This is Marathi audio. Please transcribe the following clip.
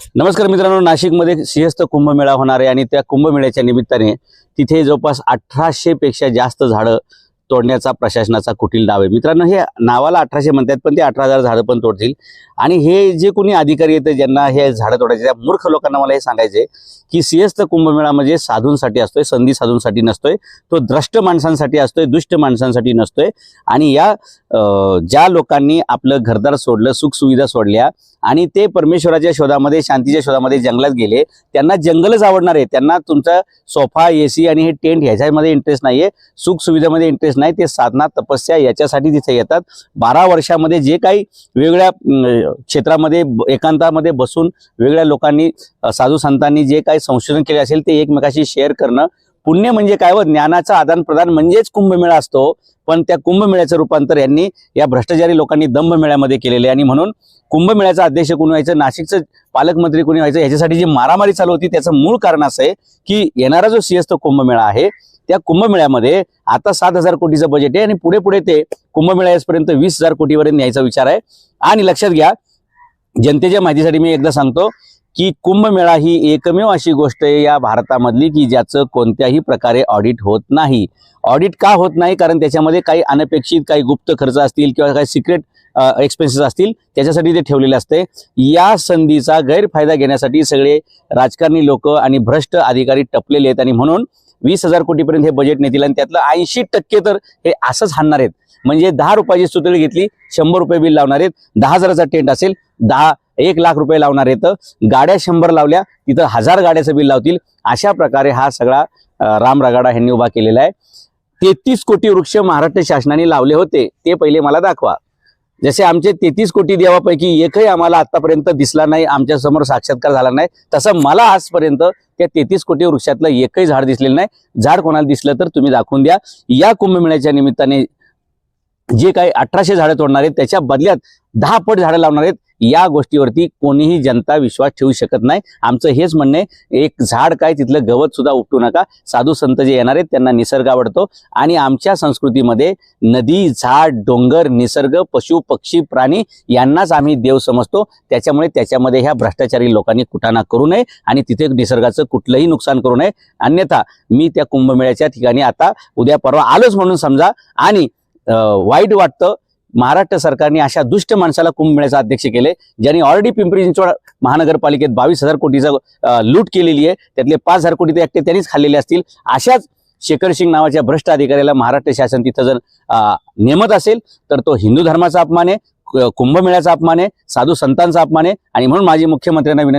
नमस्कार मित्रांनो नाशिकमध्ये सिंहस्थ कुंभमेळा होणार आहे आणि त्या कुंभमेळ्याच्या निमित्ताने तिथे जवळपास अठराशे पेक्षा जास्त झाडं तोडण्याचा प्रशासनाचा कुटील डाव आहे. मित्रांनो हे नावाला अठराशे म्हणतात पण ते अठरा हजार झाडं पण तोडतील. आणि हे जे कोणी अधिकारी येते ज्यांना हे झाडं तोडायचे त्या मूर्ख लोकांना मला हे सांगायचे की सिंहस्थ कुंभमेळा म्हणजे साधूंसाठी असतोय संधी साधूंसाठी नसतोय. तो द्रष्ट माणसांसाठी असतोय दुष्ट माणसांसाठी नसतोय. आणि या ज्या लोकांनी आपलं घरदार सोडलं सुखसुविधा सोडल्या आणि ते परमेश्वराच्या शोधामध्ये शांतीच्या शोधामध्ये जंगलात गेले त्यांना जंगलच आवडणार आहे. त्यांना तुमचा सोफा एसी आणि हे टेंट ह्याच्यामध्ये इंटरेस्ट नाहीये. सुखसुविधामध्ये इंटरेस्ट नाही ते साधना तपस्या याच्यासाठी तिथे येतात. बारा वर्षामध्ये जे काही वेगळ्या क्षेत्रामध्ये एकांतामध्ये बसून वेगळ्या लोकांनी साधू संतांनी जे काही संशोधन केले असेल ते एकमेकाशी शेअर करणं. पुण्य म्हणजे काय व? ज्ञानाचं आदान प्रदान म्हणजेच कुंभमेळा असतो. पण त्या कुंभमेळ्याचं रूपांतर यांनी या भ्रष्टाचारी लोकांनी दंभमेळ्यामध्ये केलेले आणि म्हणून कुंभमेळ्याचा अध्यक्ष कोणी व्हायचं? नाशिकचं पालकमंत्री कोणी व्हायचं? याच्यासाठी जी मारामारी चालू होती त्याचं मूळ कारण असं आहे की येणारा जो सिंहस्थ कुंभमेळा आहे. त्या कुंभमेळ्यामध्ये आता सात हजार कोटीचं बजेट आहे आणि पुढे पुढे ते कुंभमेळ्यापर्यंत वीस हजार कोटीपर्यंत न्यायचा विचार आहे. आणि लक्षात घ्या जनतेच्या माहितीसाठी मी एकदा सांगतो की कुंभमेळा ही एकमेव अशी गोष्ट आहे या भारतामधली की ज्याचं कोणत्याही प्रकारे ऑडिट होत नाही. ऑडिट का होत नाही? कारण त्याच्यामध्ये काही अनपेक्षित काही गुप्त खर्च असतील किंवा काही सिक्रेट एक्सपेन्सेस असतील त्याच्यासाठी ते ठेवलेले असते. या संधीचा गैरफायदा घेण्यासाठी सगळे राजकारणी लोक आणि भ्रष्ट अधिकारी टपलेले आहेत. आणि म्हणून वीस हजार कोटीपर्यंत हे बजेट नेतील आणि त्यातलं ऐंशी टक्के तर हे असंच हाणणार आहेत. म्हणजे दहा रुपयाची सुतळी घेतली शंभर रुपये बिल लावणार आहेत. दहा हजाराचा टेंट असेल दहा एक लाख रुपये लावणार आहेत. गाड्या शंभर लावल्या तिथं हजार गाड्याचं बिल लावतील. अशा प्रकारे हा सगळा राम रगाडा ह्यांनी उभा केलेला आहे. तेहतीस कोटी वृक्ष महाराष्ट्र शासनाने लावले होते ते पहिले मला दाखवा. जसे आमचे तेहतीस कोटी देवापैकी एकही आम्हाला आतापर्यंत दिसला नाही आमच्यासमोर साक्षात्कार झाला नाही तसं मला आजपर्यंत त्या तेहतीस कोटी वृक्षातलं एकही झाड दिसलेलं नाही. झाड कोणाला दिसलं तर तुम्ही दाखवून द्या. या कुंभमेळ्याच्या निमित्ताने जे काही अठराशे झाडं तोडणार आहेत त्याच्या बदल्यात दहा पट झाडं लावणार आहेत. या गोष्टीवरती कोणीही जनता विश्वास ठेवू शकत नाही. आमचं हेच म्हणणं आहे एक झाड काय तिथलं गवत सुद्धा उपटू नका. साधू संत जे येणार आहेत त्यांना निसर्ग आवडतो. आणि आमच्या संस्कृतीमध्ये नदी झाड डोंगर निसर्ग पशु पक्षी प्राणी यांनाच आम्ही देव समजतो. त्याच्यामुळे त्याच्यामध्ये ह्या भ्रष्टाचारी लोकांनी कुटाणा करू नये आणि तिथे निसर्गाचं कुठलंही नुकसान करू नये. अन्यथा मी त्या कुंभमेळ्याच्या ठिकाणी आता उद्या परवा आलोच म्हणून समजा आणि वाईट वाटतं महाराष्ट्र सरकारने अशा दुष्ट माणसाला कुंभमेळ्याचा अध्यक्ष केले ज्यांनी ऑलरेडी पिंपरी चिंचवड महानगरपालिकेत बावीस हजार कोटीचा लूट केलेली आहे. त्यातले पाच हजार कोटी ते एकटे त्यांनीच खाल्लेले असतील. अशाच शेखर सिंग नावाच्या भ्रष्ट अधिकाऱ्याला महाराष्ट्र शासन तिथं जर नेमत असेल तर तो हिंदू धर्माचा अपमान आहे कुंभमेळ्याचा अपमान आहे साधू संतांचा अपमान आहे. आणि म्हणून माझी मुख्यमंत्र्यांना विनंती